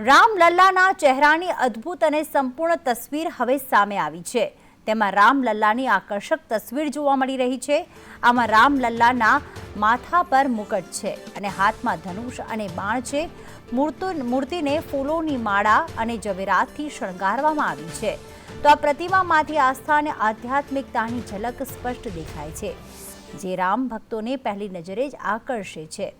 રામલલ્લાના ચહેરાની અદ્ભુત અને સંપૂર્ણ તસવીર હવે સામે આવી છે. તેમાં રામલલ્લાની આકર્ષક તસવીર જોવા મળી રહી છે. આમાં રામલલ્લાના માથા પર મુકટ છે અને હાથમાં ધનુષ અને બાણ છે. મૂર્તો, મૂર્તિને ફૂલોની માળા અને જવેરાતથી શણગારવામાં આવી છે. તો આ પ્રતિમામાંથી આસ્થા અને આધ્યાત્મિકતાની ઝલક સ્પષ્ટ દેખાય છે. જે રામ ભક્તોને પહેલી નજરે જ આકર્ષે છે.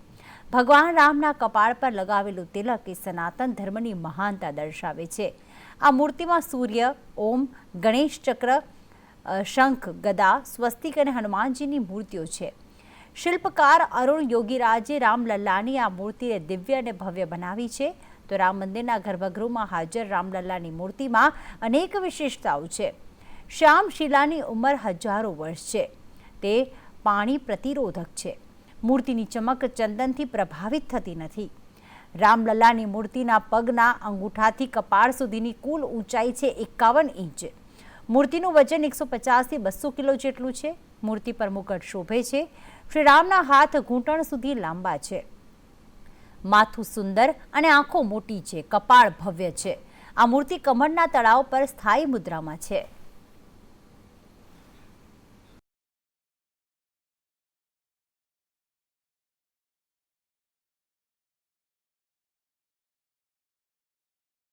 ભગવાન રામના કપાળ પર લગાવેલું તિલક એ સનાતન ધર્મની મહાનતા દર્શાવે છે. આ મૂર્તિમાં સૂર્ય, ઓમ, ગણેશ ચક્ર શંખ, ગદા, સ્વસ્તિક અને હનુમાનજીની મૂર્તિઓ છે. શિલ્પકાર અરુણ યોગીરાજે રામલલ્લાની આ મૂર્તિને દિવ્ય અને ભવ્ય બનાવી છે. તો રામ મંદિરના ગર્ભગૃહમાં હાજર રામલલ્લાની મૂર્તિમાં અનેક વિશેષતાઓ છે. શ્યામ શિલાની ઉંમર હજારો વર્ષ છે. તે પાણી પ્રતિરોધક છે. મૂર્તિની ચમક ચંદનથી પ્રભાવિત થતી નથી. રામલલ્લાની મૂર્તિના પગના અંગૂઠાથી કપાળ સુધીની કુલ ઊંચાઈ છે એકાવન ઇંચ. મૂર્તિનું વજન એકસો પચાસથી બસો કિલો જેટલું છે. મૂર્તિ પર મુકટ શોભે છે. શ્રી રામના હાથ ઘૂંટણ સુધી લાંબા છે. માથું સુંદર અને આંખો મોટી છે. કપાળ ભવ્ય છે. આ મૂર્તિ કમળના તળાવ પર સ્થાયી મુદ્રામાં છે.